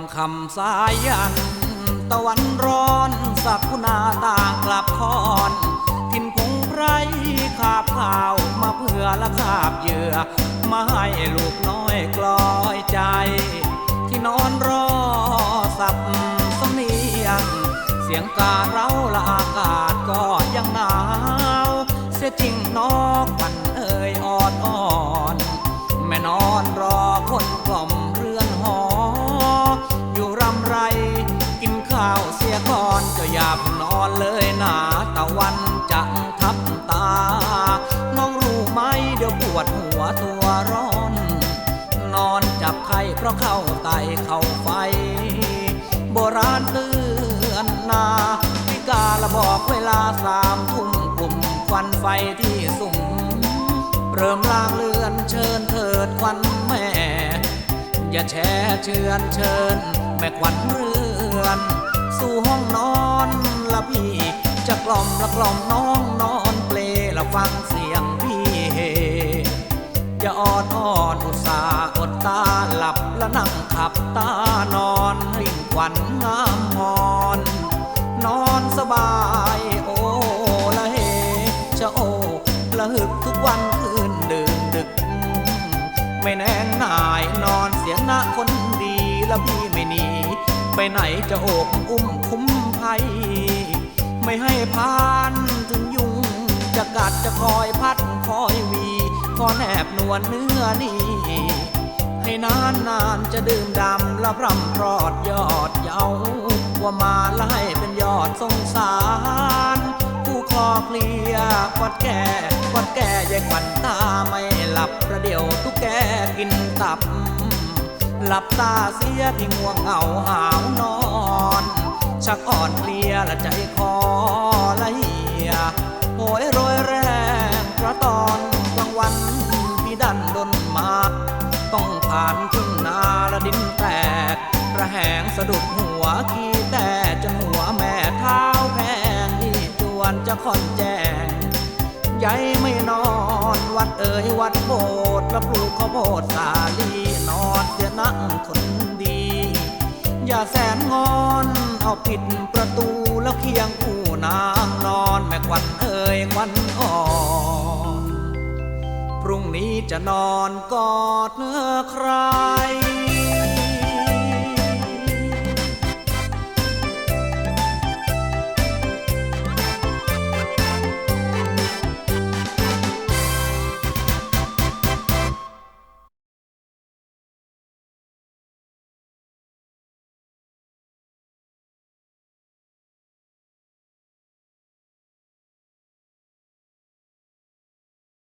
ำคำสายยัน ตะวันร้อนสักคุณาต่างกลับคอนทินพงไพรขาบข่าวมาเพื่อละคาบเหยื่อ มาให้ลูกน้อยกลอยใจ ที่นอนรอสับสนียง เสียงการ ก่อนจะอย่าเพิ่งนอนเลยนะตะวันจะทับตา น้องรู้ไหมเดี๋ยวปวดหัวตัวร้อน นอนจับไข้เพราะเข้าไตเข้าไฟ โบราณเตือนนาพิกาละบอกเวลาสามทุ่มกลุ่มควันไฟที่สุ่มเริ่มลางเลือนเชิญเถิดควันแม่ อย่าแช่เชือนเชิญแม่ควันเรือน สู่ห้องนอนละพี่ จะกล่อมละกล่อมน้องนอนเปลละฟังเสียงพี่เฮอย่าอ่อนอ่อนอุตสาอดตาหลับและนั่งขับตานอนริ่งวันงามงอน นอนสบายโอ้ละเฮจะโอละหึกทุกวันคืนดื่นดึก ไม่แน่นายนอนเสียงหน้าคน แล้วพี่ไม่หนี ไปไหนจะโอบอุ้มคุ้มภัย ไม่ให้พานถึงยุง จะกัดจะคอยพัดคอยวีขอแนบนวลเนื้อนี่ให้นานนานจะดื่มดำรับรำรอดยอดเยาว่ามาไล่เป็นยอดสงสารผู้คลอเคลียกวัดแก่กวัดแก่ยายขวัญตาไม่หลับประเดี๋ยวตุ๊กแกกินตับ หลับตาเสียที่ง่วงเหงาหาวนอน ชักอ่อนเพลียและใจคอละเหียโหยโรยแรงเพราะตอนกลางวันพี่ดันดนมาต้องผ่านทุ่งนาและดินแตก ระแหงสะดุดหัวขี้แต่จนหัวแม่เท้าแพงที่จวนจะคอนแจ้งยายไม่นอนวัดเอ่ยวัดโบ คนดี อย่าแสนงอนเอาผิดประตูแล้วเคียงคู่นางนอนแม่ควันเอ่ยควันอ่อนพรุ่งนี้จะนอนกอดเนื้อใคร